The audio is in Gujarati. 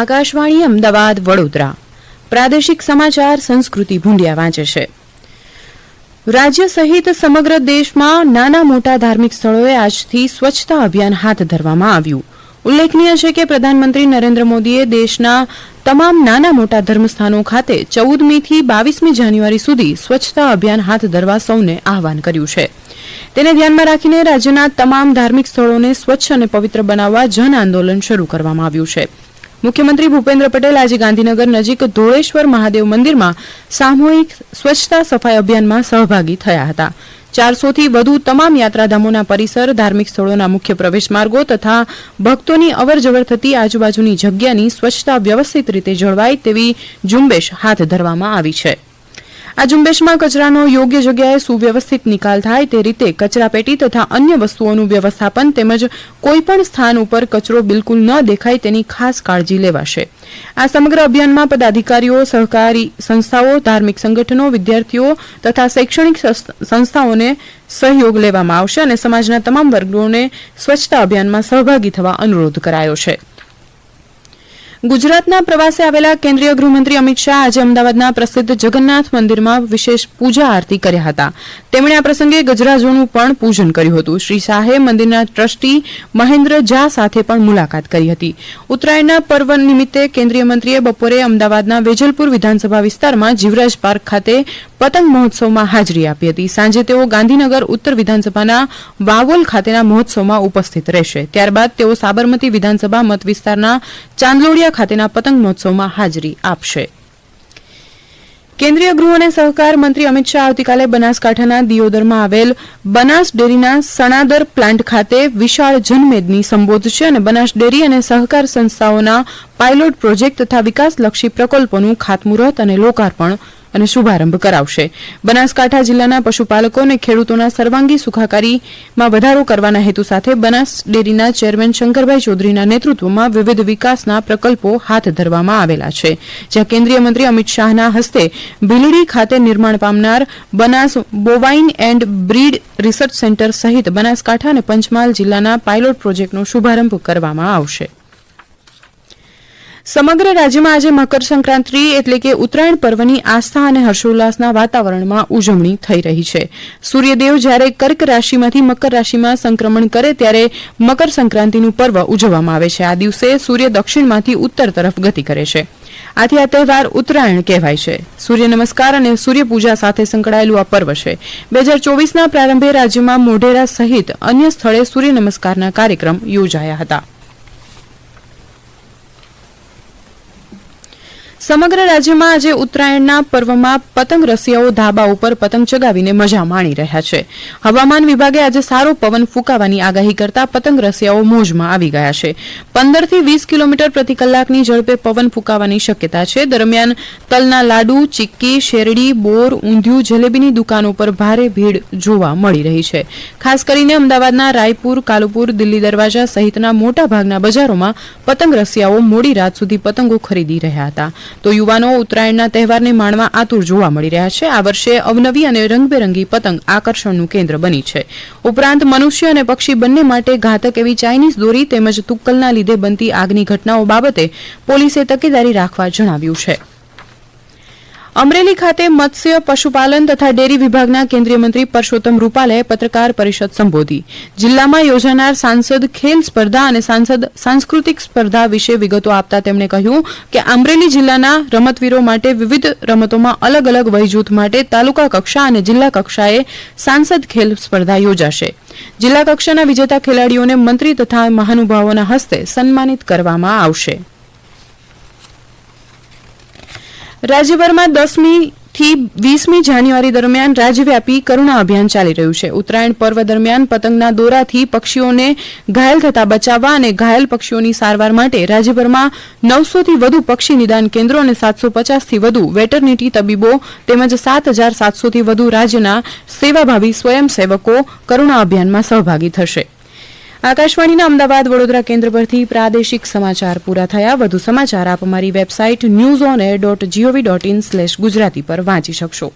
આકાશવાણી અમદાવાદ, વડોદરા. પ્રાદેશિક સમાચાર સંસ્કૃતિ ભૂંડિયા વાંચે છે. રાજ્ય સહિત સમગ્ર દેશમાં નાના મોટા ધાર્મિક સ્થળોએ આજથી સ્વચ્છતા અભિયાન હાથ ધરવામાં આવ્યું. ઉલ્લેખનીય છે કે પ્રધાનમંત્રી નરેન્દ્ર મોદીએ દેશના તમામ નાના મોટા ધર્મસ્થાનો ખાતે ચૌદમીથી બાવીસમી જાન્યુઆરી સુધી સ્વચ્છતા અભિયાન હાથ ધરવા સૌને આહવાન કર્યું છે. તેને ધ્યાનમાં રાખીને રાજ્યના તમામ ધાર્મિક સ્થળોને સ્વચ્છ અને પવિત્ર બનાવવા જન આંદોલન શરૂ કરવામાં આવ્યું છે. મુખ્યમંત્રી ભૂપેન્દ્ર પટેલ આજે ગાંધીનગર નજીક ધોળેશ્વર મહાદેવ મંદિરમાં સામૂહિક સ્વચ્છતા સફાઈ અભિયાનમાં સહભાગી થયા હતા. ચારસોથી વધુ તમામ યાત્રાધામોના પરિસર, ધાર્મિક સ્થળોના મુખ્ય પ્રવેશ માર્ગો તથા ભક્તોની અવરજવર થતી આજુબાજુની જગ્યાની સ્વચ્છતા વ્યવસ્થિત રીતે જળવાય તેવી ઝુંબેશ હાથ ધરવામાં આવી છે. આ ઝુંબેશમાં કચરાનો યોગ્ય જગ્યાએ સુવ્યવસ્થિત નિકાલ થાય તે રીતે કચરાપેટી તથા અન્ય વસ્તુઓનું વ્યવસ્થાપન તેમજ કોઈપણ સ્થાન ઉપર કચરો બિલકુલ ન દેખાય તેની ખાસ કાળજી લેવાશે. આ સમગ્ર અભિયાનમાં પદાધિકારીઓ, સહકારી સંસ્થાઓ, ધાર્મિક સંગઠનો, વિદ્યાર્થીઓ તથા શૈક્ષણિક સંસ્થાઓને સહયોગ લેવામાં આવશે અને સમાજના તમામ વર્ગોને સ્વચ્છતા અભિયાનમાં સહભાગી થવા અનુરોધ કરાયો છે. ગુજરાતના પ્રવાસે આવેલા કેન્દ્રીય ગૃહમંત્રી અમિત શાહ આજે અમદાવાદના પ્રસિદ્ધ જગન્નાથ મંદિરમાં વિશેષ પૂજા આરતી કર્યા હતા. તેમણે આ પ્રસંગે ગજરાજોનું પણ પૂજન કર્યું હતું. શ્રી શાહે મંદિરના ટ્રસ્ટી મહેન્દ્ર ઝા સાથે પણ મુલાકાત કરી હતી. ઉત્તરાયણના પર્વ નિમિત્તે કેન્દ્રીય મંત્રીએ બપોરે અમદાવાદના વેજલપુર વિધાનસભા વિસ્તારમાં જીવરાજ પાર્ક ખાતે પતંગ મહોત્સવમાં હાજરી આપી હતી. સાંજે તેઓ ગાંધીનગર ઉત્તર વિધાનસભાના વાવોલ ખાતેના મહોત્સવમાં ઉપસ્થિત રહેશે. ત્યારબાદ તેઓ સાબરમતી વિધાનસભા મત વિસ્તારના ચાંદલોડિયા ખાતેના પતંગ મહોત્સવમાં હાજરી આપશે. કેન્દ્રીય ગૃહ અને સહકાર મંત્રી અમિત શાહ આવતીકાલે બનાસકાંઠાના દિયોદરમાં આવેલ બનાસ ડેરીના સણાદર પ્લાન્ટ ખાતે વિશાળ જનમેદની સંબોધશે અને બનાસ ડેરી અને સહકાર સંસ્થાઓના પાયલોટ પ્રોજેક્ટ તથા વિકાસલક્ષી પ્રકલ્પોનું ખાતમુહૂર્ત અને લોકાર્પણ અને શુભારંભ કરાવશે. બનાસકાંઠા જિલ્લાના પશુપાલકો અને ખેડૂતોના સર્વાંગી સુખાકારીમાં વધારો કરવાના હેતુ સાથે બનાસ ડેરીના ચેરમેન શંકરભાઈ ચૌધરીના નેતૃત્વમાં વિવિધ વિકાસના પ્રકલ્પો હાથ ધરવામાં આવેલા છે. જ્યાં કેન્દ્રીય મંત્રી અમિત શાહના હસ્તે ભીલડી ખાતે નિર્માણ પામનાર Banas bovine and breed research centre સહિત બનાસકાંઠા અને પંચમહાલ જિલ્લાના પાયલોટ પ્રોજેક્ટનો શુભારંભ કરવામાં આવશે. સમગ્ર રાજ્યમાં આજે મકર સંક્રાંતિ એટલે કે ઉત્તરાયણ પર્વની આસ્થા અને હર્ષોલ્લાસના વાતાવરણમાં ઉજવણી થઈ રહી છે. સૂર્યદેવ જ્યારે કર્ક રાશિમાંથી મકર રાશિમાં સંક્રમણ કરે ત્યારે મકર સંક્રાંતિનું પર્વ ઉજવવામાં આવે છે. આ દિવસે સૂર્ય દક્ષિણમાંથી ઉત્તર તરફ ગતિ કરે છે. આથી આ તહેવાર ઉત્તરાયણ કહેવાય છે. સૂર્ય નમસ્કાર અને સૂર્યપૂજા સાથે સંકળાયેલું આ પર્વ છે. બે હજાર ચોવીસના પ્રારંભે રાજ્યમાં મોઢેરા સહિત અન્ય સ્થળે સૂર્ય નમસ્કારના કાર્યક્રમ યોજાયા હતા. સમગ્ર રાજ્યમાં આજે ઉત્તરાયણના પર્વમાં પતંગ રસિયાઓ ધાબા ઉપર પતંગ ચગાવીને મજા માણી રહ્યા છે. હવામાન વિભાગે આજે સારો પવન ફૂંકાવાની આગાહી કરતા પતંગ રસિયાઓ મોજમાં આવી ગયા છે. પંદરથી વીસ કિલોમીટર પ્રતિ કલાકની ઝડપે પવન ફૂંકાવાની શક્યતા છે. દરમિયાન તલના લાડુ, ચીક્કી, શેરડી, બોર, ઊંધિયું, જલેબીની દુકાનો પર ભારે ભીડ જોવા મળી રહી છે. ખાસ કરીને અમદાવાદના રાયપુર, કાલુપુર, દિલ્હી દરવાજા સહિતના મોટા ભાગના બજારોમાં પતંગ રસિયાઓ મોડી રાત સુધી પતંગો ખરીદી રહ્યા હતા. તો યુવાનો ઉત્તરાયણના તહેવારને માણવા આતુર જોવા મળી રહ્યા છે. આ વર્ષે અવનવી અને રંગબેરંગી પતંગ આકર્ષણનું કેન્દ્ર બની છે. ઉપરાંત મનુષ્ય અને પક્ષી બંને માટે ઘાતક એવી ચાઇનીઝ દોરી તેમજ તુક્કલના લીધે બનતી આગની ઘટનાઓ બાબતે પોલીસે તકેદારી રાખવા જણાવ્યું છે. અમરેલી ખાતે મત્સ્ય, પશુપાલન તથા ડેરી વિભાગના કેન્દ્રીય મંત્રી પરસોત્તમ રૂપાલાએ પત્રકાર પરિષદ સંબોધી. જિલ્લામાં યોજાનાર સાંસદ ખેલ સ્પર્ધા અને સાંસદ સાંસ્કૃતિક સ્પર્ધા વિશે વિગતો આપતા તેમણે કહ્યું કે અમરેલી જિલ્લાના રમતવીરો માટે વિવિધ રમતોમાં અલગ અલગ વયજૂથ માટે તાલુકા કક્ષા અને જિલ્લા કક્ષાએ સાંસદ ખેલ સ્પર્ધા યોજાશે. જિલ્લા કક્ષાના વિજેતા ખેલાડીઓને મંત્રી તથા મહાનુભાવોના હસ્તે સન્માનિત કરવામાં આવશે. રાજ્યભરમાં દસમી થી વીસમી જાન્યુઆરી દરમિયાન રાજ્યવ્યાપી કરુણા અભિયાન ચાલી રહ્યું છે. ઉત્તરાયણ પર્વ દરમિયાન પતંગના દોરાથી પક્ષીઓને ઘાયલ થતા બચાવવા અને ઘાયલ પક્ષીઓની સારવાર માટે રાજ્યભરમાં નવસોથી વધુ પક્ષી નિદાન કેન્દ્રો અને સાતસો પચાસથી વધુ વેટરનિટી તબીબો તેમજ સાત હજાર સાતસોથી વધુ રાજ્યના સેવાભાવી સ્વયંસેવકો કરુણા અભિયાનમાં સહભાગી થશે. આકાશવાણીના અમદાવાદ વડોદરા કેન્દ્ર પરથી પ્રાદેશિક સમાચાર પૂરા થયા. વધુ સમાચાર આપ અમારી website news on air dot GOV dot in slash Gujarati પર વાંચી શકશો.